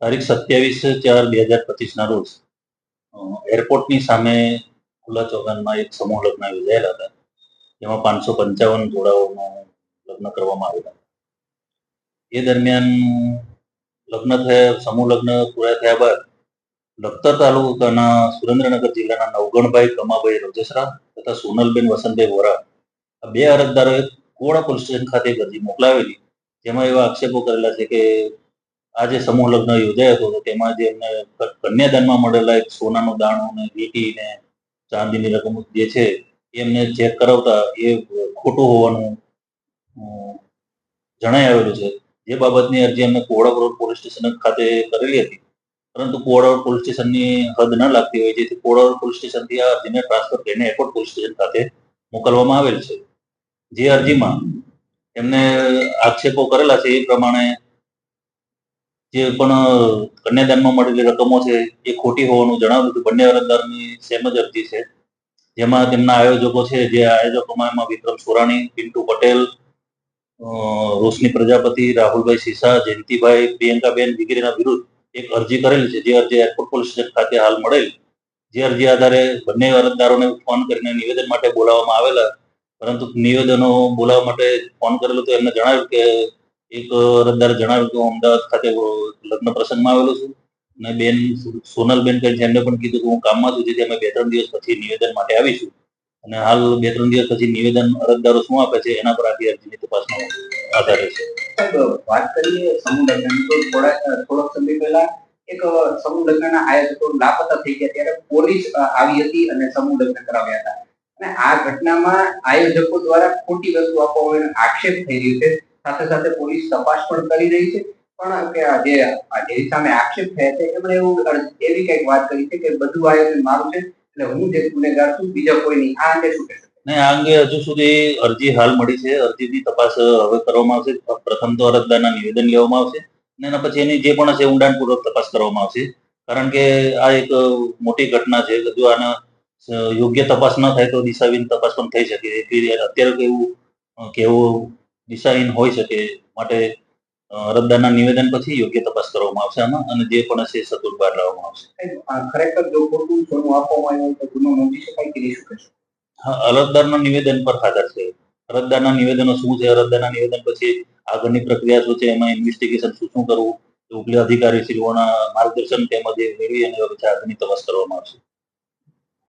તારીખ સત્યાવીસ ચાર બે હજાર પચીસના રોજ. એરપોર્ટની સામે ખુલ્લા ચોગાનમાં એક સમૂહ લગ્ન યોજાયેલા હતા. જેમાં પાંચસો પંચાવન જોડાઓનું લગ્ન કરવામાં આવેલા એ દરમિયાન લગ્ન થયા, સમૂહ લગ્ન પૂરા થયા બાદ લખતર તાલુકાના સુરેન્દ્રનગર જિલ્લાના નવગણભાઈ કમાભાઈ રોજેસરા તથા સોનલબેન વસંતભાઈ વોરા આ બે અરજદારોએ કોળા પોલીસ સ્ટેશન ખાતે અરજી મોકલાવેલી. જેમાં એવા આક્ષેપો કરેલા છે કે આ જે સમૂહ લગ્ન યોજાયો હતો તેમાં જે એમને કન્યાદાનમાં મળેલા એક સોનાનો દાણો ને વીટી ને ચાંદીની રકમ જે છે એમને ચેક કરાવતા એ ખોટું હોવાનું જણાઈ આવેલું છે. જે બાબતની અરજી એમને કોવડા પોલીસ સ્ટેશન ખાતે કરેલી હતી. પરંતુ કોવડા પોલીસ સ્ટેશનની હદ ન લાગતી હોય, જેથી કોવડા પોલીસ સ્ટેશનથી આ અરજીને ટ્રાન્સફર કરીને એરપોર્ટ પોલીસ સ્ટેશન ખાતે મોકલવામાં આવેલ છે. જે અરજીમાં એમને આક્ષેપો કરેલા છે એ પ્રમાણે જે પણ કન્યાદાનમાં મળેલી રકમો છે એ ખોટી હોવાનું જણાવ્યું હતું. બંને અરજદારની સેમ જ અરજી છે. જેમાં તેમના આયોજકો છે, જે આયોજકોમાં એમાં વિક્રમ સોરાણી, પિન્ટુ પટેલ રોશની પ્રજાપતિ, રાહુલભાઈ સિસા જયંતિભાઈ પ્રિયંકાબેન વગેરેના વિરુદ્ધ એક અરજી કરેલી છે. જે અરજી એરપોર્ટ પોલીસ સ્ટેશન ખાતે હાલ મળેલ. જે અરજી આધારે બંને અરજદારોને ફોન કરીને નિવેદન માટે બોલાવવામાં આવેલા પરંતુ નિવેદનો બોલાવવા માટે ફોન કરેલો તો એમને જણાવ્યું કે એક અરજદારે જણાવ્યું કે હું અમદાવાદ ખાતે લગ્ન પ્રસંગમાં આવેલો છું. અને બેન સોનલબેન કહે એમને પણ કીધું કે હું કામમાં છું, જેથી અમે બે ત્રણ દિવસ પછી નિવેદન માટે આવીશું. અને હાલ બે ત્રણ દિવસ પછી નિવેદન અરજદારો શું આપે છે, એના પર આખી અરજીની તપાસનો આધાર રહેશે. વાત કરીએ સમૂહ લગ્ન તો થોડા થોડોક સમય પહેલા એક સમૂહ લગ્નના આયોજકો લાપતા થઈ ગયા, ત્યારે પોલીસ આવી હતી અને સમૂહ લગ્ન કરાવ્યા હતા. અને આ ઘટનામાં આયોજકો દ્વારા ખોટી વસ્તુ આપવાનો આક્ષેપ થઈ રહ્યો છે. સાથે સાથે પોલીસ તપાસ પણ કરી રહી છે. પણ કે જે જેની સામે આક્ષેપ થયા છે એમણે એવું એવી કંઈક વાત કરી છે કે બધું આયોજન મારું છે, એટલે હું જે ગુનેગાર છું, બીજા કોઈ નહીં આ અંગે શું કહેશો? આ અંગે હજુ સુધી અરજી હાલ મળી છે. અરજીની તપાસ હવે કરવામાં આવશે. પ્રથમ તો અરજદારના નિવેદન લેવામાં આવશે. અને એના પછી એની જે પણ હશે, ઊંડાણપૂર્વક તપાસ કરવામાં આવશે. કારણ કે આ એક મોટી ઘટના છે. જો આના યોગ્ય તપાસ ન થાય તો દિશાહીન તપાસ પણ થઈ શકે. એટલી અત્યારે કેવું એવું અ, કે દિશાહીન હોઈ શકે માટે અરજદારના નિવેદન પછી યોગ્ય તપાસ કરવામાં આવશે આમાં અને જે પણ હશે સતુર બહાર લાવવામાં આવશે. ખરેખર જો ખોટું સોનું આપવામાં આવ્યું તો ગુનો નોંધી શકાય કે નહીં શું હા અરજદારના નિવેદન પર આધાર છે. અરજદારના નિવેદનો શું છે? અરજદારના નિવેદન પછી આગળની પ્રક્રિયા શું છે? એમાં ઇન્વેસ્ટિગેશન શું શું કરવું? ઉપલે અધિકારી શ્રીઓના માર્ગદર્શન તેમજ મેળવી અને પછી આગળની તપાસ કરવામાં આવશે.